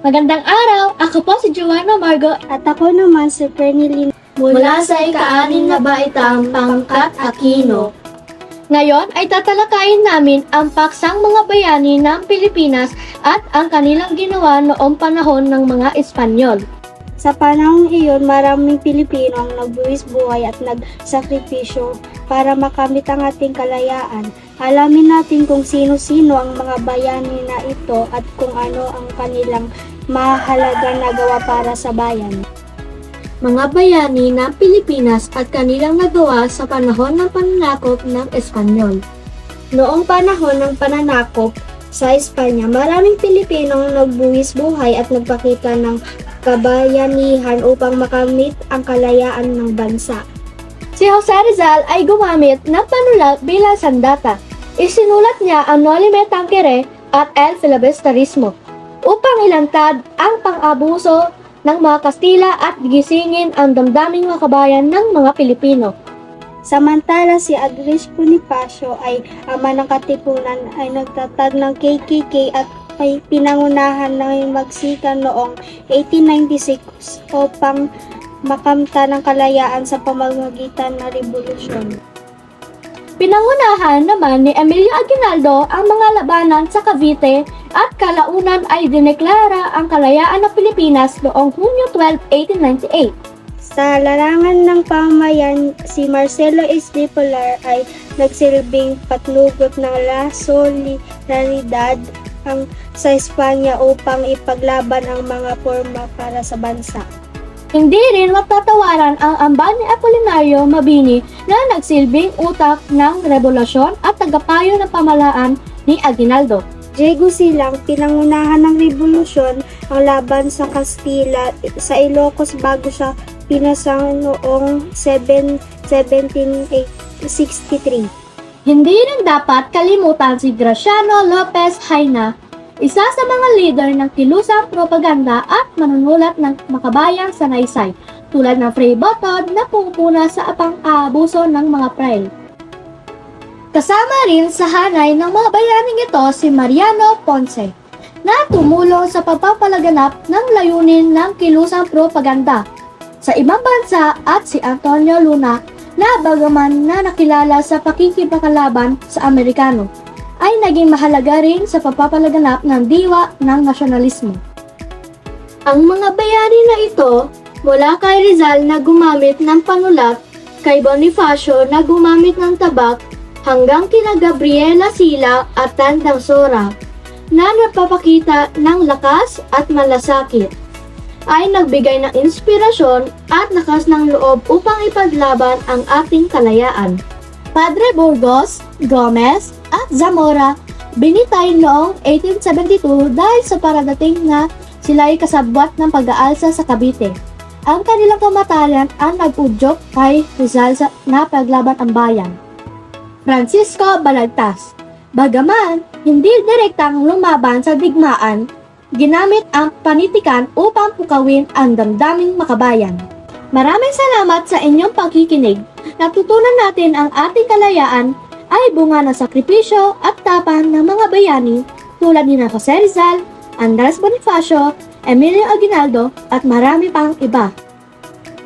Magandang araw! Ako po si Joanna Margo At ako naman si Pernilyn mula sa ikaanin na baitang Pangkat Aquino. Ngayon ay tatalakayin namin ang paksang mga bayani ng Pilipinas at ang kanilang ginawa noong panahon ng mga Espanyol. Sa panahong iyon, maraming Pilipino ang nagbuwis buhay at nagsakripisyo para makamit ang ating kalayaan. Alamin natin kung sino-sino ang mga bayani na ito at kung ano ang kanilang mahalagang nagawa para sa bayan. Mga bayani ng Pilipinas at kanilang nagawa sa panahon ng pananakop ng Espanyol. Noong panahon ng pananakop sa Espanya, maraming Pilipino ang nagbuwis buhay at nagpakita ng kabayanihan upang makamit ang kalayaan ng bansa. Si Jose Rizal ay gumamit ng panulat bilang sandata. Isinulat niya ang Noli Me Tangere at El Filibusterismo upang ilantad ang pang-abuso ng mga Kastila at gisingin ang damdaming mga kabayan ng mga Pilipino. Samantala si Agris Bonifacio ay ama ng katipunan ay nagtatag ng KKK at ay pinangunahan ng Mexica noong 1896 upang makamta ng kalayaan sa pamamagitan ng revolusyon. Pinangunahan naman ni Emilio Aguinaldo ang mga labanan sa Cavite at kalaunan ay dineklara ang kalayaan ng Pilipinas noong Hunyo 12, 1898. Sa larangan ng pamayan, si Marcelo S. de Polar ay nagsilbing patnugot ng La Solidaridad ang sa Espanya upang ipaglaban ang mga forma para sa bansa. Hindi rin matatawaran ang amban ni Apolinario Mabini na nagsilbing utak ng revolusyon at tagapayo ng pamalaan ni Aguinaldo. Diego silang pinangunahan ng revolusyon ang laban sa Kastila sa Ilocos bago siya pinasang noong 7, 1763. Hindi rin dapat kalimutan si Graciano Lopez Haina, isa sa mga leader ng kilusang propaganda at manunulat ng makabayang sa naysay, tulad ng Fray Botod na pumupuna sa pang-aabuso ng mga prail. Kasama rin sa hanay ng mga bayaning ito si Mariano Ponce, na tumulong sa pagpapalaganap ng layunin ng kilusang propaganda sa ibang bansa at si Antonio Luna na bagaman na nakilala sa pakikipakalaban sa Amerikano, ay naging mahalaga rin sa pagpapalaganap ng diwa ng nasyonalismo. Ang mga bayani na ito, mula kay Rizal na gumamit ng panulat, kay Bonifacio na gumamit ng tabak, hanggang kina Gabriela Sila at Tandang Sora, na nagpapakita ng lakas at malasakit ay nagbigay ng inspirasyon at lakas ng loob upang ipaglaban ang ating kalayaan. Padre Burgos, Gomez, at Zamora binitay noong 1872 dahil sa paradating na sila ay kasabwat ng pag-aalsa sa Cavite. Ang kanilang kamatayan ang nag-udyok kay Rizal na paglaban ang bayan. Francisco Balagtas Bagaman hindi direktang lumaban sa digmaan, ginamit ang panitikan upang pukawin ang damdaming makabayan. Maraming salamat sa inyong pagkikinig. Natutunan natin ang ating kalayaan ay bunga ng sakripisyo at tapang ng mga bayani tulad ni Jose Rizal, Andres Bonifacio, Emilio Aguinaldo at marami pang iba.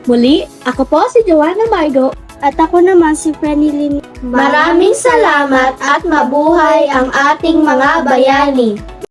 Muli, ako po si Joanna Margo. At ako naman si Pernilyn. Maraming salamat at mabuhay ang ating mga bayani.